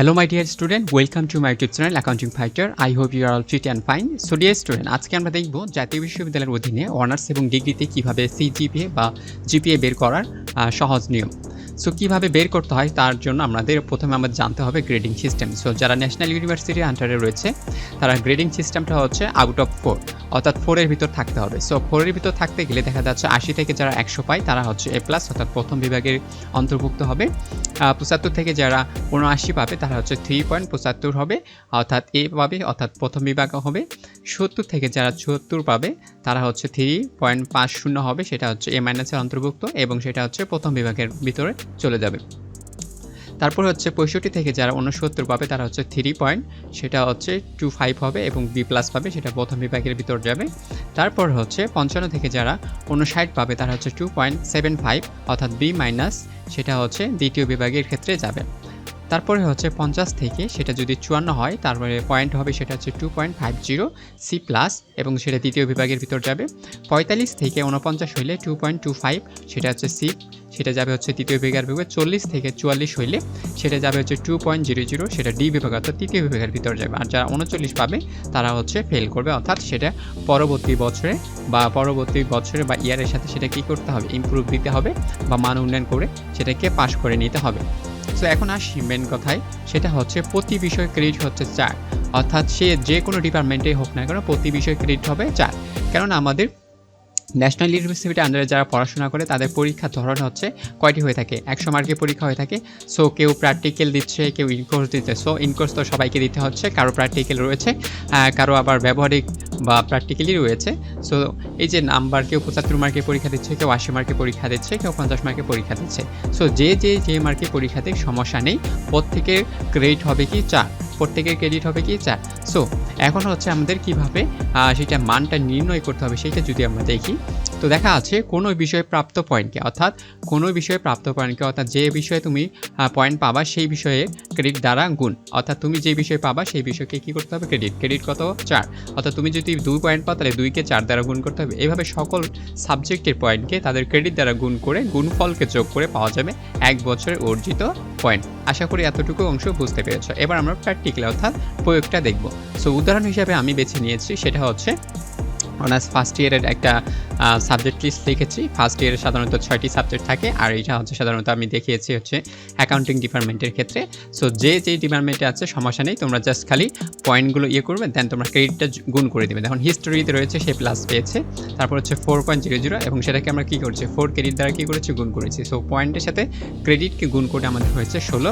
Hello my dear student, welcome to my YouTube channel Accounting Fighter. I hope you are all fit and fine. So dear student, আজকে আমরা দেখব জাতীয় বিশ্ববিদ্যালয়ের অধীনে honours এবং ডিগ্রিতে কীভাবে সিজিপিএ বা জিপিএ বের করার সহজ নিয়ম সো কীভাবে বের করতে হয়? তার জন্য আমাদের প্রথমে আমাদের জানতে হবে গ্রেডিং সিস্টেম সো যারা ন্যাশনাল ইউনিভার্সিটির আন্ডারে রয়েছে, তারা গ্রেডিং সিস্টেমটা হচ্ছে আউট অফ ফোর অর্থাৎ ফোরের ভিতর থাকতে হবে। সো ফোরের ভিতর থাকতে গেলে দেখা যাচ্ছে আশি থেকে যারা একশো পায়, তারা হচ্ছে এ প্লাস অর্থাৎ প্রথম বিভাগের অন্তর্ভুক্ত হবে। পঁচাত্তর থেকে যারা উনআশি পাবে, তারা হচ্ছে থ্রি পয়েন্ট পঁচাত্তর হবে, অর্থাৎ এ পাবে, অর্থাৎ প্রথম বিভাগ হবে। সত্তর থেকে যারা চুয়াত্তর পাবে, তারা হচ্ছে থ্রি পয়েন্ট পাঁচ শূন্য হবে, সেটা হচ্ছে এ মাইনাসের অন্তর্ভুক্ত, এবং সেটা হচ্ছে প্রথম বিভাগের ভিতরে চলে যাবে। তারপর হচ্ছে পঁয়ষট্টি থেকে যারা উনসত্তর পাবে, তারা হচ্ছে থ্রি পয়েন্ট সেটা হচ্ছে টু ফাইভ হবে এবং বি প্লাস পাবে, সেটা প্রথম বিভাগের ভিতর যাবে। তারপর হচ্ছে পঞ্চান্ন থেকে যারা উনষাট পাবে, তারা হচ্ছে টু পয়েন্ট সেভেন ফাইভ অর্থাৎ বি মাইনাস সেটা হচ্ছে দ্বিতীয় বিভাগের ক্ষেত্রে যাবে। তারপরে হচ্ছে পঞ্চাশ থেকে সেটা যদি চুয়ান্ন হয়, তারপরে পয়েন্ট হবে সেটা হচ্ছে two point five zero C plus এবং সেটা দ্বিতীয় বিভাগের ভিতর যাবে। পঁয়তাল্লিশ থেকে উনপঞ্চাশ হইলে টু পয়েন্ট টু ফাইভ সেটা হচ্ছে সি সেটা যাবে হচ্ছে তৃতীয় বিভাগের বিভাগে। চল্লিশ থেকে চুয়াল্লিশ হইলে সেটা যাবে হচ্ছে টু পয়েন্ট জিরো জিরো সেটা ডি বিভাগ অর্থাৎ তৃতীয় বিভাগের ভিতর যাবে। আর যারা উনচল্লিশ পাবে, তারা হচ্ছে ফেল করবে। অর্থাৎ সেটা পরবর্তী বছরে বা পরবর্তী বছরে বা ইয়ারের সাথে সেটা কী করতে হবে? ইমপ্রুভ দিতে হবে বা মান উন্নয়ন করে সেটাকে পাশ করে নিতে হবে। সো এখন আসি মেন কথায়। সেটা হচ্ছে, প্রতি বিষয় ক্রেডিট হচ্ছে চার। অর্থাৎ সে যে কোনো ডিপার্টমেন্টে হোক না কেন, প্রতি বিষয় ক্রেডিট হবে চার। কেননা আমাদের ন্যাশনাল ইউনিভার্সিটির আন্ডারে যারা পড়াশোনা করে, তাদের পরীক্ষার ধরন হচ্ছে কয়টি হয়ে থাকে? একশো মার্কের পরীক্ষা হয়ে থাকে। সো কেউ প্র্যাকটিক্যাল দিচ্ছে, কেউ ইনকোর্স দিচ্ছে সো ইনকোর্স তো সবাইকে দিতে হচ্ছে। কারও প্র্যাকটিক্যাল রয়েছে কারও আবার ব্যবহারিক বা প্র্যাকটিক্যালি রয়েছে। সো এই যে নাম্বার কেউ পঁচাত্তর মার্কে পরীক্ষা দিচ্ছে, কেউ আশি মার্কে পরীক্ষা দিচ্ছে, কেউ পঞ্চাশ মার্কে পরীক্ষা দিচ্ছে। সো যে যে যে মার্কে পরীক্ষা দিক সমস্যা নেই। প্রত্যেকের ক্রেডিট হবে কি চার। প্রত্যেকের ক্রেডিট হবে কি? চার। সো এখন হচ্ছে আমাদের কীভাবে সেটা মানটা নির্ণয় করতে হবে, সেটা যদি আমরা দেখি, তো দেখা আছে কোনো বিষয়ে প্রাপ্ত পয়েন্টকে অর্থাৎ কোনো বিষয়ে প্রাপ্ত পয়েন্টকে অর্থাৎ যে বিষয়ে তুমি পয়েন্ট পাবা, সেই বিষয়ে ক্রেডিট দ্বারা গুণ। অর্থাৎ তুমি যে বিষয়ে পাবা, সেই বিষয়কে কী করতে হবে? ক্রেডিট ক্রেডিট কত? চার। অর্থাৎ তুমি যদি দুই পয়েন্ট পাও, তাহলে দুইকে চার দ্বারা গুণ করতে হবে। এভাবে সকল সাবজেক্টের পয়েন্টকে তাদের ক্রেডিট দ্বারা গুণ করে, গুণফলকে যোগ করে পাওয়া যাবে এক বছরের অর্জিত পয়েন্ট আশা করি এতটুকু অংশ বুঝতে পেরেছ। এবার আমরা প্র্যাকটিক্যাল অর্থাৎ প্রয়োগটা দেখব। সো উদাহরণ হিসাবে আমি বেছে নিয়েছি, সেটা হচ্ছে অনার্স ফার্স্ট ইয়ারের একটা সাবজেক্ট লিস্ট লিখেছি। ফার্স্ট ইয়ারে সাধারণত ছয়টি সাবজেক্ট থাকে, আর এটা হচ্ছে সাধারণত আমি দেখিয়েছি হচ্ছে অ্যাকাউন্টিং ডিপার্টমেন্টের ক্ষেত্রে। সো যে যে ডিপার্টমেন্টে আছে, সমস্যা নেই, তোমরা জাস্ট খালি পয়েন্টগুলো ইয়ে করবে দেন তোমরা ক্রেডিটটা গুণ করে দেবে। দেখুন হিস্টোরিতে রয়েছে, সে প্লাস পেয়েছে। তারপর হচ্ছে ফোর পয়েন্ট জিরো জিরো এবং সেটাকে আমরা কী করেছি ফোর ক্রেডিট দ্বারা কী করেছি, গুণ করেছি। সো পয়েন্টের সাথে ক্রেডিটকে গুণ করে আমাদের হয়েছে ষোলো।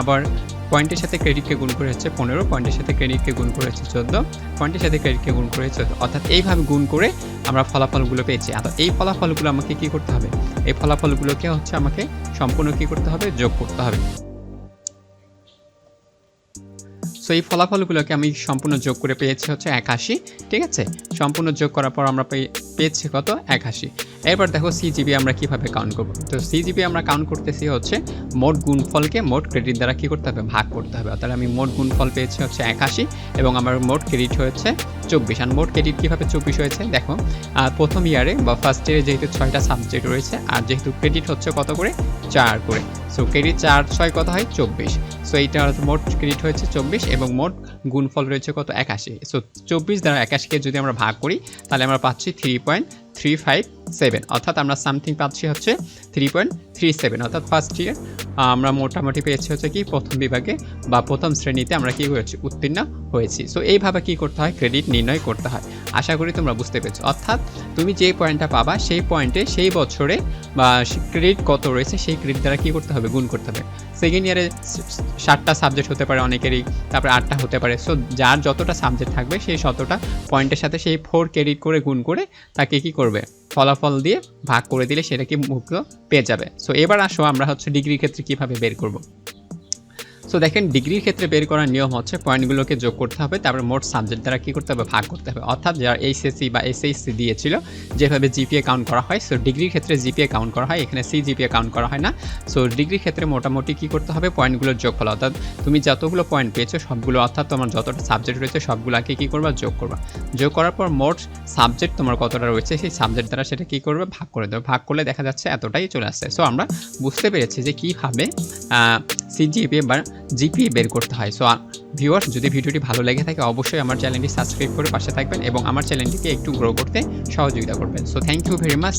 আবার পয়েন্টের সাথে ক্রেডিটকে গুণ করে হচ্ছে পনেরো, পয়েন্টের সাথে ক্রেডিটকে গুণ করে হচ্ছে চোদ্দ, পয়েন্টের সাথে ক্রেডিটকে গুণ করে চোদ্দ। অর্থাৎ এইভাবে গুণ করে আমরা ফলাফলগুলো পেয়েছি। অর্থাৎ এই ফলাফলগুলো আমাকে কী করতে হবে? এই ফলাফলগুলোকে হচ্ছে আমাকে সম্পূর্ণ কী করতে হবে? যোগ করতে হবে। সো এই ফলাফলগুলোকে আমি সম্পূর্ণ যোগ করে পেয়েছি হচ্ছে একাশি, ঠিক আছে? সম্পূর্ণ যোগ করার পর আমরা পেয়ে- পেয়েছি কত? একাশি। এরপর দেখো সিজিবি আমরা কীভাবে কাউন্ট করব? তো সিজিবি আমরা কাউন্ট করতেছি হচ্ছে মোট গুণফলকে মোট ক্রেডিট দ্বারা কী করতে হবে? ভাগ করতে হবে। অর্থাৎ আমি মোট গুণফল পেয়েছি হচ্ছে একাশি এবং আমার মোট ক্রেডিট হয়েছে চব্বিশ। আর মোট ক্রেডিট কীভাবে চব্বিশ হয়েছে? দেখো প্রথম ইয়ারে বা ফার্স্ট ইয়ারে যেহেতু ছয়টা সাবজেক্ট রয়েছে, আর যেহেতু ক্রেডিট হচ্ছে কত করে? চার করে। সো ক্রেডিট চার ছয় কত হয়? চব্বিশ। সো এইটা মোট ক্রেডিট হয়েছে চব্বিশ এবং মোট গুণফল রয়েছে কত? একাশি। সো চব্বিশ দ্বারা একাশিকে যদি আমরা ভাগ করি, তাহলে আমরা পাচ্ছি three point three five seven অর্থাৎ আমরা সামথিং পাচ্ছি হচ্ছে থ্রি পয়েন্ট থ্রি সেভেন অর্থাৎ ফার্স্ট ইয়ার আমরা মোটামুটি পেয়েছি হচ্ছে কি প্রথম বিভাগে বা প্রথম শ্রেণীতে আমরা কি হয়েছি, উত্তীর্ণ হয়েছি। সো এইভাবে কি করতে হয়? ক্রেডিট নির্ণয় করতে হয়। আশা করি তোমরা বুঝতে পেরেছ। অর্থাৎ তুমি যে পয়েন্টটা পাবা, সেই পয়েন্টে সেই বছরে বা ক্রেডিট কত রয়েছে, সেই ক্রেডিট দ্বারা কী করতে হবে? গুণ করতে হবে। সেকেন্ড ইয়ারে ষাটটা সাবজেক্ট হতে পারে অনেকেরই, তারপরে আটটা হতে পারে। সো যার যতটা সাবজেক্ট থাকবে, সেই ততটা পয়েন্টের সাথে সেই ফোর ক্রেডিট করে, গুণ করে তাকে কি করবে? ফলাফল দিয়ে ভাগ করে দিলে সেটা কি মুক্ত পেয়ে যাবে। সো এবার আসো আমরা হচ্ছে ডিগ্রির ক্ষেত্রে কীভাবে বের করব। সো দেখেন ডিগ্রির ক্ষেত্রে বের করার নিয়ম হচ্ছে পয়েন্টগুলোকে যোগ করতে হবে, তারপরে মোট সাবজেক্ট দ্বারা কী করতে হবে? ভাগ করতে হবে। অর্থাৎ যারা এইচএসসি বা এসএসসি দিয়েছিল, যেভাবে জিপিএ কাউন্ট করা হয় সো ডিগ্রির ক্ষেত্রে জিপিএ কাউন্ট করা হয়, এখানে সি জিপিএ কাউন্ট করা হয় না। সো ডিগ্রির ক্ষেত্রে মোটামুটি কী করতে হবে? পয়েন্টগুলোর যোগফল। অর্থাৎ তুমি যতগুলো পয়েন্ট পেয়েছ, সবগুলো, অর্থাৎ তোমার যতটা সাবজেক্ট রয়েছে, সবগুলোকে কী করবা? যোগ করবা। যোগ করার পর মোট সাবজেক্ট তোমার কতটা রয়েছে, সেই সাবজেক্ট দ্বারা সেটা কী করবে? ভাগ করে দেবে ভাগ করলে দেখা যাচ্ছে এতটাই চলে আসছে। সো আমরা বুঝতে পেরেছি যে কীভাবে সিজিপিএ বা জিপিএ বের করতে হয়। সো ভিউয়ার্স যদি ভিডিওটি ভালো লেগে থাকে, অবশ্যই আমার চ্যানেলটি সাবস্ক্রাইব করে পাশে থাকবেন এবং আমার চ্যানেলটিকে একটু গ্রো করতে সহযোগিতা করবেন। So thank you very much